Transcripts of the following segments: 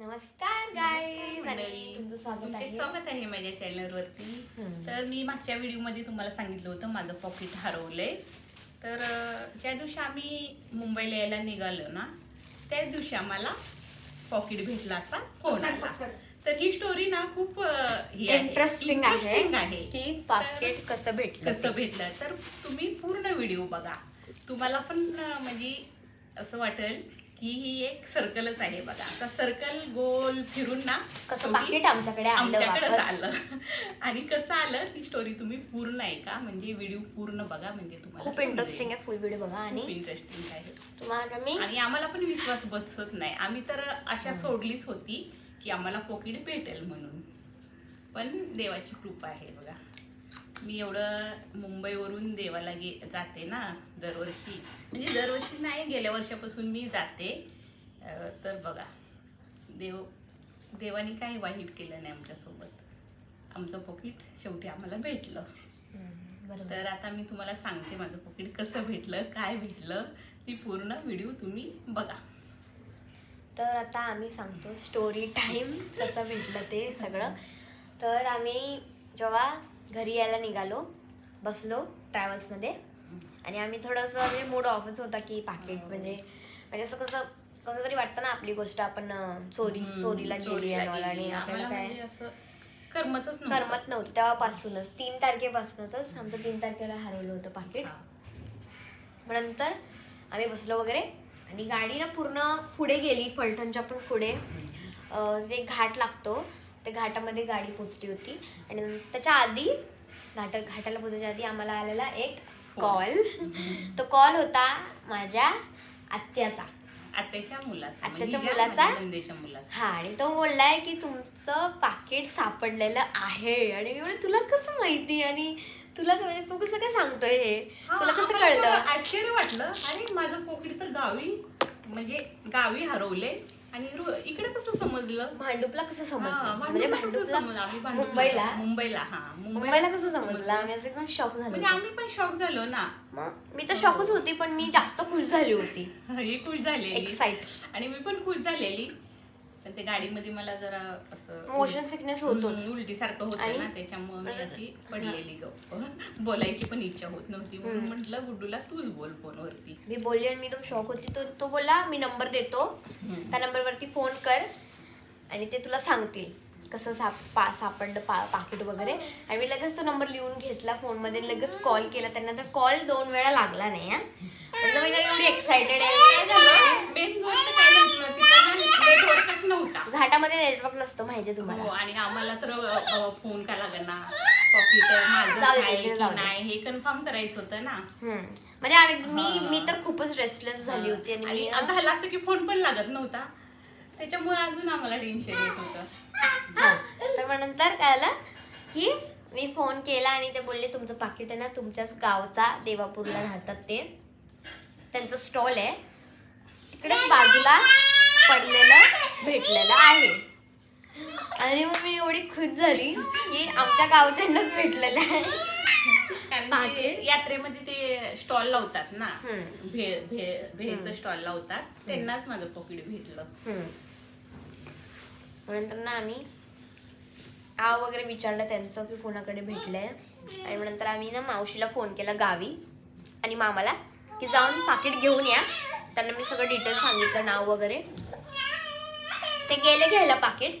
नमस्कार गाईज. आणि तुमचं स्वागत आहे. स्वागत आहे माझ्या चॅनल वरती. हम्म. तर मी मागच्या व्हिडिओमध्ये तुम्हाला सांगितलं होतं माझं पॉकेट हरवलंय. तर ज्या दिवशी आम्ही मुंबईला यायला निघालो ना त्याच दिवशी आम्हाला पॉकेट भेटला असा फोन आला तर ही स्टोरी ना खूप इंटरेस्टिंग आहे. की पाकिट कसं भेटलं कसं भेटलं. तर तुम्ही पूर्ण व्हिडिओ बघा. तुम्हाला पण म्हणजे असं वाटेल की ही एक सर्कलच आहे बघा. आता सर्कल गोल फिरून ना कसं पाकिट आमच्याकडे आलं आमच्याकडेच वापस? आलं. आणि कसं आलं ती स्टोरी तुम्ही पूर्ण ऐका. म्हणजे व्हिडिओ पूर्ण बघा. म्हणजे तुम्हाला खूप इंटरेस्टिंग आहे फुल व्हिडिओ बघा आणि इंटरेस्टिंग आहे. तुम्हाला मी आणि आम्हाला पण विश्वास बसत नाही. आम्ही तर अशा. सोडलीच होती की आम्हाला पॉकेट भेटेल म्हणून. पण देवाची कृपा आहे बघा. मी एवढं मुंबईवरून देवाला गे जाते ना दरवर्षी. म्हणजे दरवर्षी नाही गेल्या वर्षापासून मी जाते. तर बघा देव देवाने काही वाईट केलं नाही आमच्यासोबत. आमचं पॉकेट शेवटी आम्हाला भेटलं. तर आता मी तुम्हाला सांगते माझं पॉकेट कसं भेटलं काय भेटलं. ती पूर्ण व्हिडिओ तुम्ही बघा. तर आता आम्ही सांगतो स्टोरी टाइम कसं भेटलं ते सगळं. तर आम्ही जेव्हा घरी यायला निघालो बसलो ट्रॅव्हल्समध्ये आणि आम्ही थोडंसं म्हणजे मूड ऑफच होता की पाकिट. म्हणजे म्हणजे असं कसं कसं तरी वाटतं ना आपली गोष्ट आपण चोरी चोरीला गेली आणि आपल्याला काय म्हणजे करमतच. करमत नव्हतं तेव्हापासूनच तीन तारखेपासूनच आमचं तीन तारखेला हरवलं होतं पाकिट. मग नंतर आम्ही बसलो वगैरे आणि गाडी ना पूर्ण पुढे गेली फलटणच्या पण पुढे जे घाट लागतो त्या घाटामध्ये गाडी पोचली होती. आणि त्याच्या आधी घाट घाटाला पोचायच्या आधी आम्हाला आलेला एक. कॉल. तो कॉल होता माझ्या आत्याचा. आत्याच्या मुलाचा. आत्याच्या म्हणजे मुलाचा? हा आणि तो बोललाय की तुमचं पाकिट सापडलेलं आहे. आणि मी तुला कसं माहिती? आणि तुला म्हणजे तू कसं काय सांगतोय हे? तुला कसं कळलं? आश्चर्य वाटलं. अरे माझं पॉकेट तर गावी म्हणजे गावी हरवले. आणि इकडे कसं समजलं? भांडुपला कसं समजलं? म्हणजे भांडुपला मुंबईला? मुंबईला हा मुंबईला. कसं समजलं? आम्ही असं एकदम शॉक म्हणजे झालो आम्ही पण शॉक झालो ना. मी तर शॉकच होती पण मी जास्त खुश झाली होती. खुश झालेली. एक्साइट आणि मी पण खुश झालेली. पण ते गाडीमध्ये मला जरा असं मोशन सिकनेस होतोच. हम्म, उलटीसारखं होतं ना त्याच्यामुळे मी अशी पडलेली गप्प बोलायची पण इच्छा होत नव्हती. म्हणून. म्हटलं गुड्डूला तूच बोल फोनवरती. मी बोलली आणि मी एकदम शॉक होती. तो तो बोलला मी नंबर देतो. त्या नंबरवरती फोन कर आणि ते तुला सांगतील. कसं साप पा सापडलं पा पाकिट वगैरे. आणि मी लगेच तो नंबर लिहून घेतला फोनमध्ये लगेच कॉल केला त्यांना. तर कॉल दोन वेळा लागला नाही हा. म्हणजे मी एवढी एक्साइटेड आहे. म्हटलं घाटामध्ये नेटवर्क नसतो माहितीये हो तुम्हाला आणि आम्हाला तर फोन का लागणार हे कन्फर्म करायचं होतं ना. म्हणजे मी हा. मी तर खूपच रेस्टलेस झाली होती आणि मी आणि झालं असं की फोन पण लागत नव्हता. त्याच्यामुळे अजून आम्हाला टेन्शन येत होतं. तर मग नंतर काय झालं की मी फोन केला आणि ते बोलले तुमचं पाकिट आहे ना तुमच्याच गावचा देवापूरला राहतात ते. त्यांचं स्टॉल आहे. तिकडेच बाजूला पडलेलं भेटलेलं आहे. आणि मग मी एवढी खुश झाली की आमच्या गावच्यांनाच भेटलेलं आहे? यात्रेमध्ये ते स्टॉल लावतात ना. भेळ भेळ भेळचं. स्टॉल लावतात. त्यांनाच माझं पॉकेट भेटलं. नंतर ना आम्ही नाव वगैरे विचारलं त्यांचं की कोणाकडे भेटलंय. आणि नंतर आम्ही ना मावशीला फोन केला गावी. आणि मामाला की जाऊन पाकिट घेऊन या. त्यांना मी सगळं डिटेल सांगितलं नाव वगैरे. ते गेले घ्यायला पाकिट.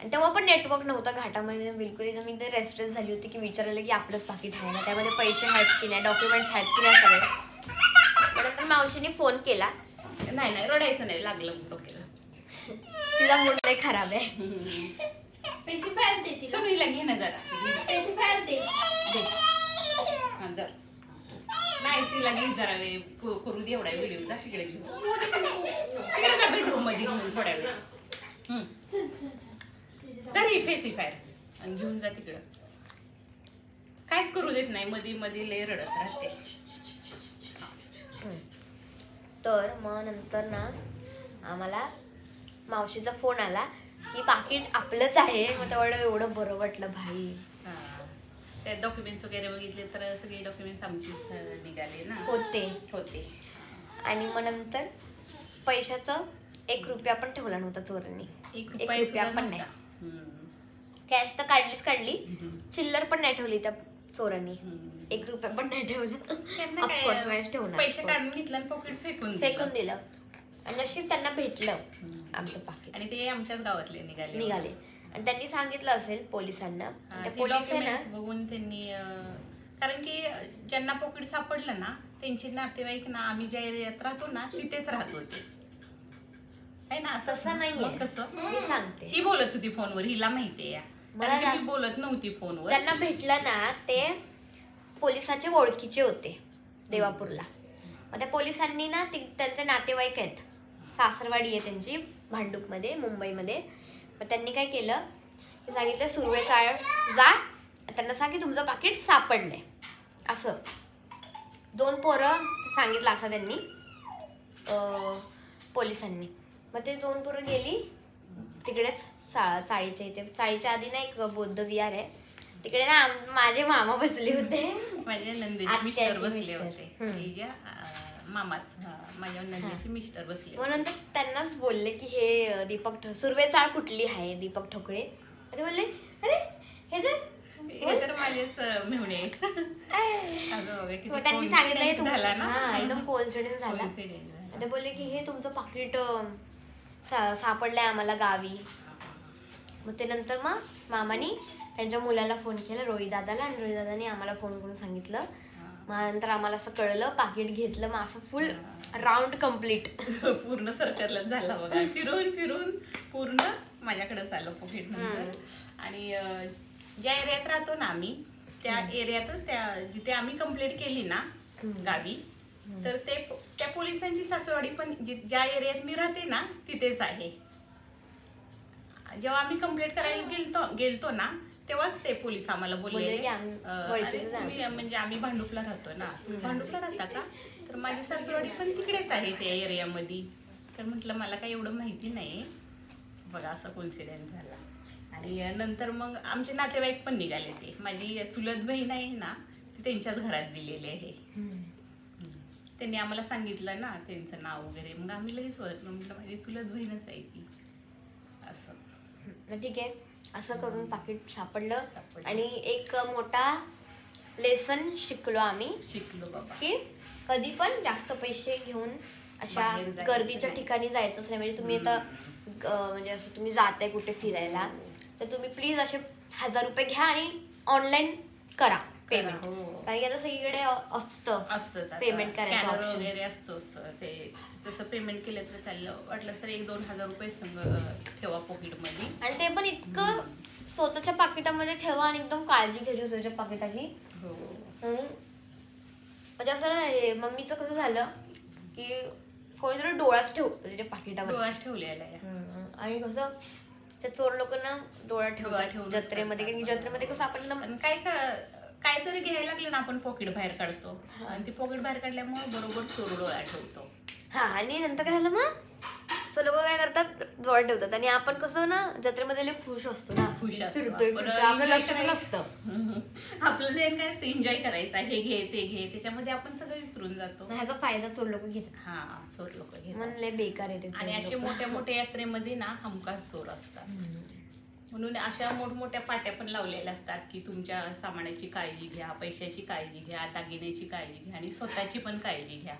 आणि तेव्हा पण नेटवर्क नव्हतं घाटामध्ये. बिलकुल एकदम मी तर रेस्ट्रेस झाली होती की विचारलं की आपलंच पाकिट आहे ना. त्यामध्ये पैसे आहेत की नाही डॉक्युमेंट्स आहेत की नाही सगळे. मग नंतर मावशीने फोन केला. नाही नाही रडायचं नाही. लागलं डोक्याला तिचा मूड लय खराब आहे. सोनीला घे ना जरा. दे. हा, जर. नाही तिला घे जरा वेळ. क- करू दे एवढा व्हिडिओ जा तिकडे घेऊ तिकडे जा बेडरूममध्ये घेऊन थोड्या वेळ. हम्म. तर ही फेसिफायर आणि घेऊन जा तिकडं. काहीच करू देत नाही. मध्ये मध्ये लय रडत राहते. तर मग नंतर ना आम्हाला मावशीचा फोन आला की पाकिट आपलंच आहे मग तेवढं एवढं बरं वाटलं भाई. ते डॉक्युमेंट्स वगैरे बघितले तर सगळे डॉक्युमेंट्स आमचीच निघाले ना होते होते आणि मग नंतर पैशाचं एक रुपया पण ठेवला नव्हता चोरांनी एक रुपया रुपया सुद्धा पण नव्हता. हम्म. कॅश तर काढलीच काढली हम्म. चिल्लर पण नाही ठेवली त्या चोरांनी हम्म. एक रुपया पण नाही ठेवलं त्यांना Of course, काय नाही ठेवणार. पैसे काढून घेतलं आणि पॉकेट फेकून दिलं. फेकून दिलं आणि नशीब त्यांना भेटलं हम्म. आमचं पाकिट आणि ते आमच्याच गावातले निघाले. निघाले. आणि त्यांनी सांगितलं असेल पोलिसांना. त्या documents बघून त्यांनी कारण की ज्यांना पॉकेट सापडलं ना त्यांचे नातेवाईक ना आम्ही ज्या एरियात राहतो ना तिथेच राहत होते. ना असं तसं नाहीये. मग कसं? मी सांगते. ही बोलत होती फोनवर हिला माहितीये मला बोलत नव्हती फोनवर. ज्यांना भेटलं ना ते पोलिसाचे ओळखीचे होते देवापूरला. मग त्या पोलिसांनी ना त्यांचे नातेवाईक आहेत. सासरवाडी आहे त्यांची भांडूपमध्ये मुंबईमध्ये. मग त्यांनी काय केलं? ते सांगितलं सुरवे चाळ जा. त्यांना सांग की तुमचं पाकिट सापडलंय. असं. दोन पोरं सांगितलं असं त्यांनी पोलिसांनी. मग ते दोन पोरं गेली. तिकडेच चा चाळीच्या इथे. चाळीच्या आधी ना एक बौद्ध विहार आहे. तिकडे ना माझे मामा बसले होते. मिस्टर बसले. होते. मामाच माझ्या नंदेचे मिस्टर बसले. म्हणून ते त्यांनाच बोलले की हे दीपक सुरवे चाळ कुठली आहे दीपक ठोकळे ते बोलले अरे हे तर हे तर माझेच मेहुणे त्यांनी सांगितलं हे झाला ना एकदम झाला. ते बोलले की हे तुमचं पाकिट सापडलंय आम्हाला गावी मग ते नंतर मग मामानी त्यांच्या मुलाला फोन केला रोहित दादाला आणि रोहित दादानी आम्हाला फोन करून सांगितलं. मग नंतर आम्हाला असं कळलं पाकिट घेतलं मग असं फुल. राऊंड कंप्लीट पूर्ण सर्कलच झाला बघा. फिरून फिरून पूर्ण माझ्याकडेच आलं पॉकेट नंतर. आणि ज्या एरियात राहतो ना आम्ही त्या. एरियातच त्या जिथे आम्ही कंप्लेंट केली ना गावी तर ते त्या पोलिसांची सासरवाडी पण ज्या एरियात मी राहते ना तिथेच आहे. जेव्हा आम्ही कंप्लेंट करायला गेलतो गेलतो ना तेव्हाच ते पोलीस आम्हाला बोलले बोलले की आम्ही अं, ओळखीचे अरे. तुम्ही म्हणजे आम्ही भांडुपला राहतो ना. तुम्ही. भांडुपला राहता का? तर माझी सासरवाडी पण तिकडेच आहे त्या एरियामध्ये. तर म्हटलं मला काही एवढं माहिती नाही. बघा असा कोन्सिडेंट झाला. आणि नंतर मग आमचे नातेवाईक पण निघाले ते. माझी चुलत बहीण आहे ना ती त्यांच्याच घरात दिलेली आहे. त्यांनी आम्हाला सांगितलं ना त्यांचं नाव वगैरे. मग आम्ही लगेच ओळखलं. म्हटलं माझी चुलत बहीणच आहे ती. असं. ठीक आहे. असं करून पाकिट सापडलं. आणि एक मोठा लेसन शिकलो आम्ही शिकलो बाबा की कधी पण जास्त पैसे घेऊन अशा जायचं गर्दीच्या. ठिकाणी जायचंच नाही म्हणजे तुम्ही आता म्हणजे असं तुम्ही जाताय कुठे फिरायला तर तुम्ही प्लीज असे हजार रुपये घ्या आणि ऑनलाईन करा पेमेंट हो. कारण की आता सगळीकडे असतं असतं. Payment करायचं. वगैरे असतोच ते तसं पेमेंट केलं तर चाललं वाटलं तर एक दोन हजार रुपये संग ठेवा पॉकेटमध्ये आणि ते पण इतकं स्वतःच्या पाकिटामध्ये ठेवा आणि एकदम काळजी घ्यायची स्वतःच्या पाकिटाची. हो. म्हणजे असं ना हे मम्मीचं कसं झालं की कोणीतरी डोळाच ठेवतो त्याच्या पाकिटामध्ये डोळ्यात ठेवलेला आहे. आणि कसं त्या चोर लोकांना डोळा डोळा ठेवतात ठेवून जत्रेमध्ये कारण की जत्रेमध्ये कसं आपण एकदम पण काय का- काहीतरी घ्यायला लागलं ना आपण पॉकेट बाहेर काढतो. आणि ते पॉकेट बाहेर काढल्यामुळे बरोबर चोर डोळ्यात ठेवतो. हा आणि नंतर काय झालं मग? सो लोक काय करतात डोळा ठेवतात. आणि आपण कसं ना जत्रेमध्ये लय खुश असतो ना. खुश असतो. फिरतोय आपण फिरतोय. आपलं enjoy लक्ष करायचं. नसतं. आपलं ते काय असतं एन्जॉय करायचं. हे घे ते घे. त्याच्यामध्ये आपण सगळं विसरून जातो. मग ह्याचा फायदा चोर लोक घेतात. हा चोर लोक घेतात. म्हणले बेकार आहे ते चोर आणि असे. मोठ्या मोठ्या यात्रेमध्ये ना हमखास चोर असतात. म्हणून अशा मोठमोठ्या पाट्या पण लावलेल्या असतात की तुमच्या सामानाची काळजी घ्या पैशाची काळजी घ्या दागिन्याची काळजी घ्या आणि स्वतःची पण काळजी घ्या.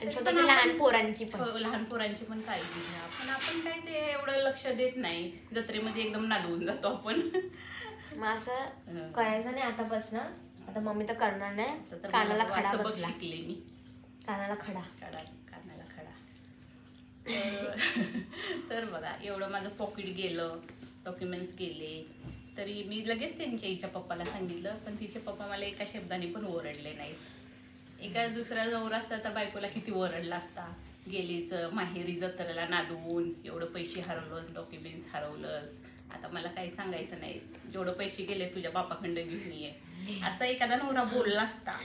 आणि स्वतःच्या लहान पोरांची पण. हो, लहान पोरांची पण काळजी घ्या. पण आपण काय ते एवढं लक्ष देत नाही. जत्रेमध्ये एकदम नादवून जातो आपण. मग असं हं. करायचं नाही आतापासून. आता मम्मी तर करणार नाही. तर कानाला मला खडा बसला. शिकले मी. कानाला खडा. काढा कानाला खडा. तर- तर बघा एवढं माझं पॉकेट गेलं. डॉक्युमेंट्स गेले. तरी मी लगेच त्यांच्या आईच्या पप्पाला सांगितलं. पण तिचे पप्पा मला एका शब्दाने पण ओरडले नाहीत. एका दुसऱ्या जवळ असता तर बायकोला किती ओरडला असता. गेलीच माहेरी जत्रेला नादवून एवढं पैसे हरवलंस डॉक्युमेंट्स हरवलंस. आता मला काही सांगायचं नाही. जेवढं पैसे गेले तुझ्या बापाखंड घेऊन ये. असा एखादा नवरा बोलला असता.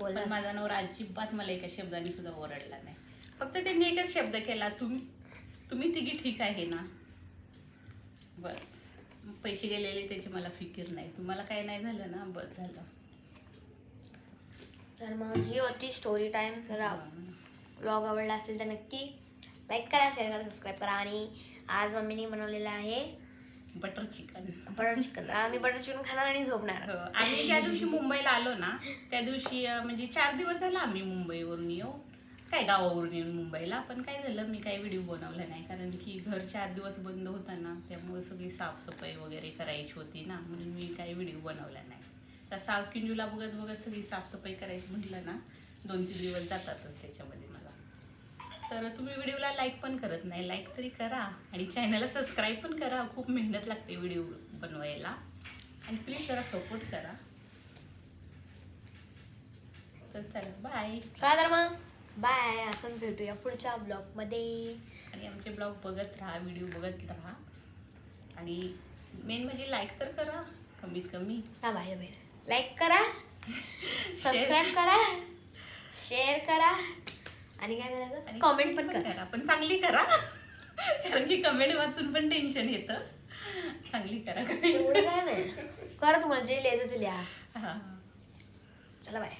पण माझा नवरा अजिबात मला एका शब्दाने सुद्धा ओरडला नाही. फक्त त्यांनी एकच शब्द केला तुम्ही तुम्ही तिघी ठीक आहे ना? बर. पैसे गेलेले त्याची मला फिकीर नाही. तुम्हाला काय नाही झालं ना? बस झालं. तर मग ही होती स्टोरी टाइम जर ब्लॉग आवडला असेल तर नक्की लाईक करा शेअर करा सबस्क्राईब करा. आणि आज मम्मीने बनवलेलं आहे बटर चिकन बटर चिकन आम्ही बटर चिकन खाणार आणि झोपणार. हो, आम्ही ज्या दिवशी मुंबईला आलो ना त्या दिवशी म्हणजे चार दिवस झाला आम्ही मुंबईवरून येऊ. काय गावावरून येऊन मुंबईला पण काय झालं मी काही व्हिडिओ बनवला नाही. कारण की घर चार दिवस बंद होता ना त्यामुळे सगळी साफसफाई वगैरे करायची होती ना म्हणून मी काही व्हिडिओ बनवला नाही. तर साऊथ किंजूला बघत बघत सगळी साफसफाई करायची म्हटलं ना दोन तीन दिवस जातातच त्याच्यामध्ये मला. तर तुम्ही व्हिडिओला लाईक पण करत नाही लाईक तरी करा आणि चॅनलला सबस्क्राईब पण करा. खूप मेहनत लागते व्हिडिओ बनवायला. आणि प्लीज जरा सपोर्ट करा. तर चला बाय चला तर मग बाय असंच भेटूया पुढच्या ब्लॉगमध्ये आणि आमचे ब्लॉग बघत राहा व्हिडिओ बघत राहा. आणि मेन म्हणजे लाईक तर करा कमीत कमी. हा बाय बाय लाईक करा. सबस्क्राईब करा. शेअर करा. आणि काय करायचं? कॉमेंट पण करा. पण चांगली करा. कारण की कमेंट वाचून पण टेन्शन येतं. चांगली करा एवढं काय नाही. करा तुम्हाला जे लिहायचं ते लिहा. हा. चला बाय.